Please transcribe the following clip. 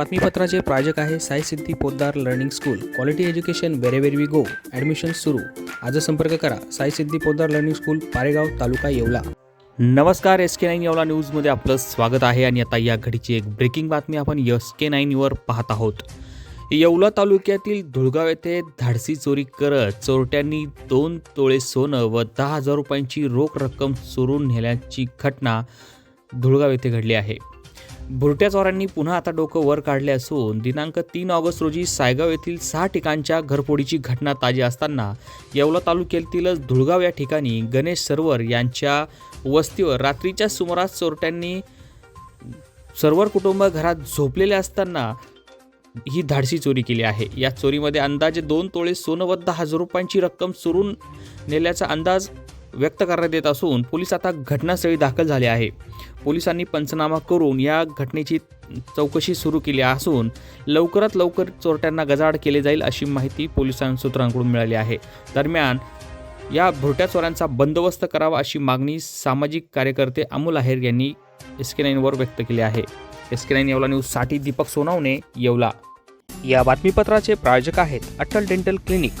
बातमीपत्राचे प्रायोजक आहे Sai Siddhi Poddar learning school. Quality education wherever we go admission सुरू. आज संपर्क करा. Sai Siddhi Poddar learning school Paregaon taluka Yeola. नमस्कार एस के नाईन येवला न्यूजमध्ये आपलं स्वागत आहे आणि आता या घडीची एक ब्रेकिंग बातमी आपण एस के नाईनवर पाहत आहोत. येवला तालुक्यातील धुळगाव येथे धाडसी चोरी करत चोरट्यांनी दोन तोळे सोनं व दहा हजार रुपयांची रोख रक्कम चोरून नेल्याची घटना धुळगाव येथे घडली आहे. भुरट्या चोरांनी पुन्हा आता डोकं वर काढले असून दिनांक तीन ऑगस्ट रोजी सायगाव येथील सहा ठिकाणच्या घरफोडीची घटना ताजी असताना येवला तालुक्यातीलच धुळगाव या ठिकाणी गणेश सरवर यांच्या वस्तीवर रात्रीच्या सुमारास चोरट्यांनी सर्वर कुटुंब घरात झोपलेले असताना ही धाडसी चोरी केली आहे. या चोरीमध्ये अंदाजे दोन तोळे सोनं व दहा हजार रुपयांची रक्कम चोरून नेल्याचा अंदाज व्यक्त करण्यात येत असून पोलीस आता घटनास्थळी दाखल झाले आहे. पोलिसांनी पंचनामा करून या घटनेची चौकशी सुरू केली असून लवकरात लवकर चोरट्यांना गजाआड केले जाईल अशी माहिती पोलिसां सूत्रांकडून मिळाली आहे. दरम्यान या भुरट्या चोरांचा बंदोबस्त करावा अशी मागणी सामाजिक कार्यकर्ते अमोल आहेर यांनी एस के नाईनवर व्यक्त केली आहे. एस के नाईन येवला न्यूजसाठी दीपक सोनावणे येवला. या बातमीपत्राचे प्रायोजक आहेत Atal dental clinic.